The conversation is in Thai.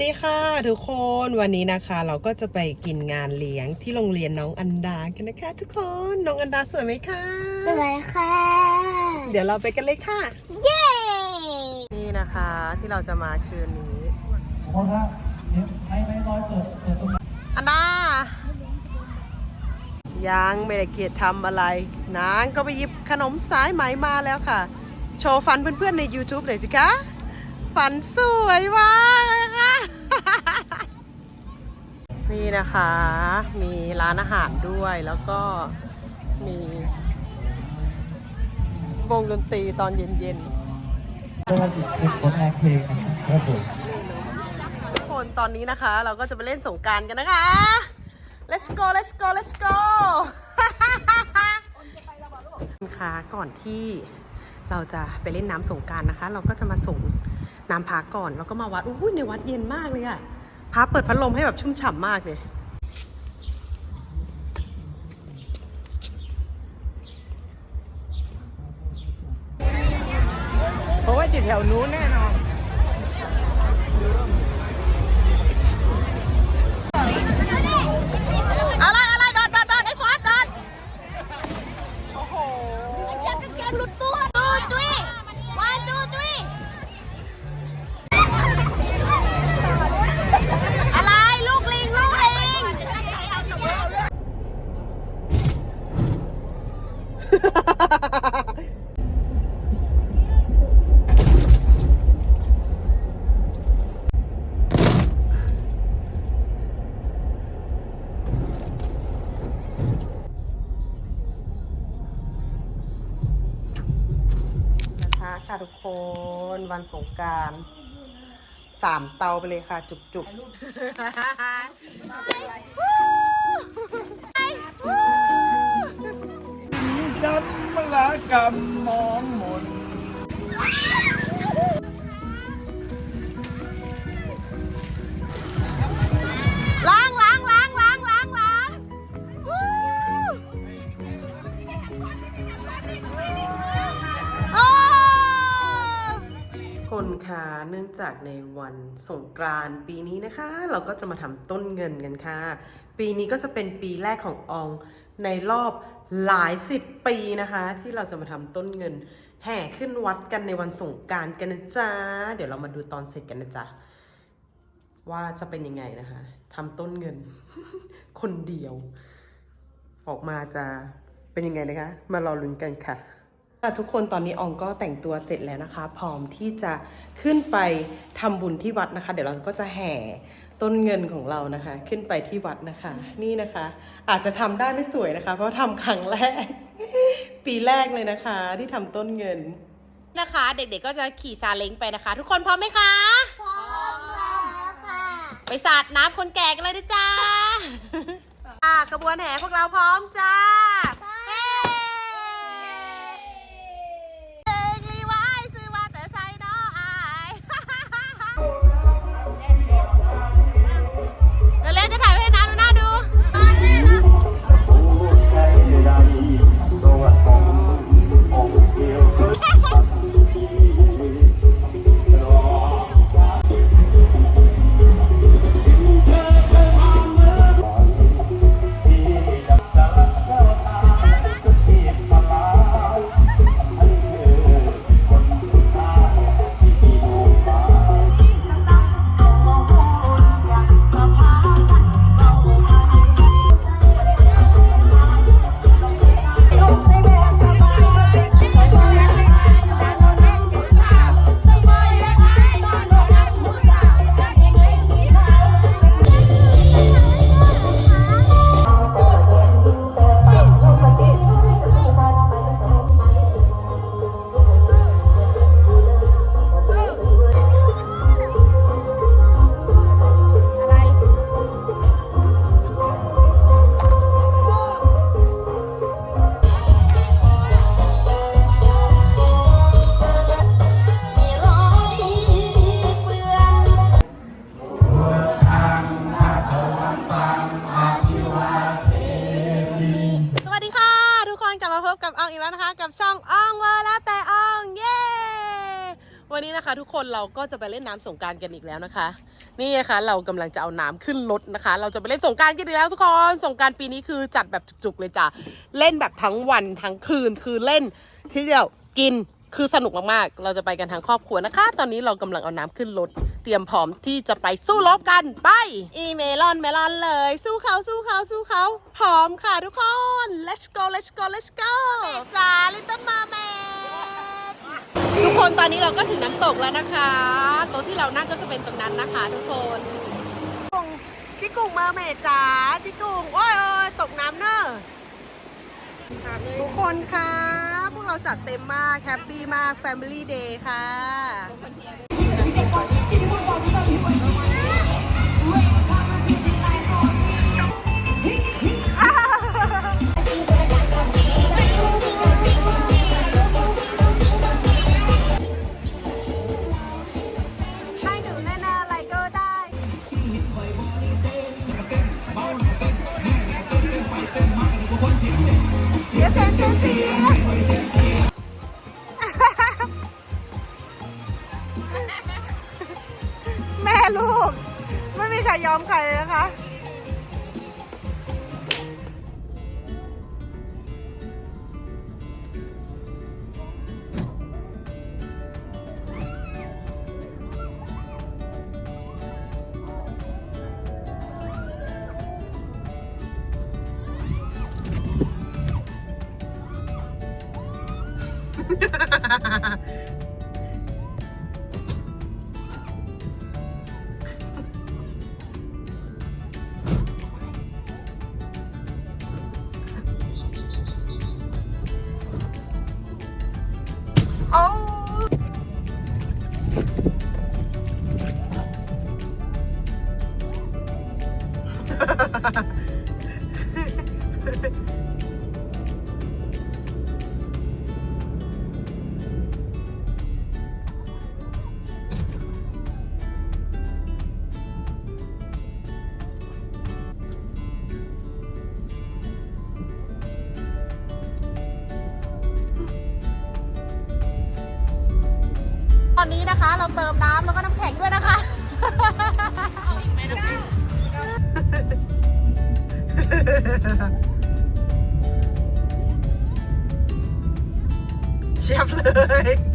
สวัสดีค่ะทุกคนวันนี้นะคะเราก็จะไปกินงานเลี้ยงที่โรงเรียนน้องอันดากันนะคะ ทุกคนน้องอันดาสวยไหมคะสวยค่ะ เดี๋ยวเราไปกันเลยค่ะเย้นี่นะคะที่เราจะมาคืนนี้ขอโทษครับเดี๋ยวไม่ไม่ร้อยเปิดเปิดตรงนี้อันดายังไม่ได้เกียรติทำอะไรนางก็ไปหยิบขนมสายไหมมาแล้วค่ะ โชว์ฟันเพื่อนๆใน YouTube หน่อยสิคะฟันสวยมากเลยค่ะ นี่นะคะ มีร้านอาหารด้วยแล้วก็มีวงดนตรีตอนเย็นๆก็จะเป็นผลงานเพลงนะครับผมทุกคนตอนนี้นะคะ เราก็จะไปเล่นสงกรารกันนะคะ let's go let's go let's go ค่ะก่อนที่เราจะไปเล่นน้ำสงกรารนะคะ เราก็จะมาส่งน้ำพาก่อนแล้วก็มาวัดอุ้ยในวัดเย็นมากเลยอะ พาเปิดพัดลมให้แบบชุ่มฉ่ำมากเลยเพราะว่าอยู่แถวนู้นแน่ะ นวันสงการสามเตาไปเลยค่ะ จุกจุกช้ำมละกำมองมน คนค่ะเนื่องจากในวันสงกรานต์ปีนี้นะคะ เราก็จะมาทำต้นเงินกันค่ะ ปีนี้ก็จะเป็นปีแรกของอองในรอบหลายสิบปีนะคะ ที่เราจะมาทำต้นเงิน แห่ขึ้นวัดกันในวันสงกรารกันนะจ๊ะเดี๋ยวเรามาดูตอนเสร็จกันนะจ๊ะว่าจะเป็นยังไงนะคะทำต้นเงิน คนเดียว ออกมาจะเป็นยังไงนะคะ มารอลุ้นกันค่ะ ทุกคนตอนนี้อองก็แต่งตัวเสร็จแล้วนะคะ พร้อมที่จะขึ้นไปทำบุญที่วัดนะคะ เดี๋ยวเราก็จะแห่ต้นเงินของเรานะคะ ขึ้นไปที่วัดนะคะ นี่นะคะ อาจจะทำได้ไม่สวยนะคะ เพราะทำครั้งแรก ปีแรกเลยนะคะ ที่ทำต้นเงินนะคะ เด็กๆก็จะขี่ซาเล้งไปนะคะ ทุกคนพร้อมไหมคะพร้อมแล้วค่ะไปสาดน้ำคนแก่กันเลยนะจ๊ะอะขบวนแห่พวกเราพร้อมจ้า กคนกลับมาพบกับอองอีกแล้วนะคะ กับช่องอองเวอร์แล้วแต่อองเย้วันนี้นะคะ ทุกคนเราก็จะไปเล่นน้ำสงการกันอีกแล้วนะคะ นี่นะคะเรากำลังจะเอาน้ำขึ้นรถนะคะ เราจะไปเล่นสงการกันอีกแล้วทุกคนสงการปีนี้คือจัดแบบจุกๆเลยจ้ะเล่นแบบทั้งวันทั้งคืนคือเล่นที่เดียวกินคือสนุกมากๆ เราจะไปกันทั้งครอบครัวนะคะ ตอนนี้เรากำลังเอาน้ำขึ้นรถ เตรียมพร้อมที่จะไปสู้รบกันไป อีเมลอนเมลอนเลย สู้เขาสู้เขาสู้เขาพร้อมค่ะทุกคน let's go let's go let's go จ้าลิตเติ้ลมาแมนทุกคนตอนนี้เราก็ถึงน้ำตกแล้วนะคะโต๊ะที่เรานั่งก็จะเป็นตรงนั้นนะคะ ทุกคนจิกุ่งเมอร์เมดจ๋าจิกุ่งโอ้ยโอ้ยตกน้ำเนอะทุกคนคะพวกเราจัดเต็มมากแฮปปี้มาก Family Day ค่ะ ให้หนูเล่นอะไรก็ได้ เสียเสียเสียเสีย โอ้ตอนนี้นะคะ เราเติมน้ำแล้วก็น้ำแข็งด้วยนะคะเชียบเลย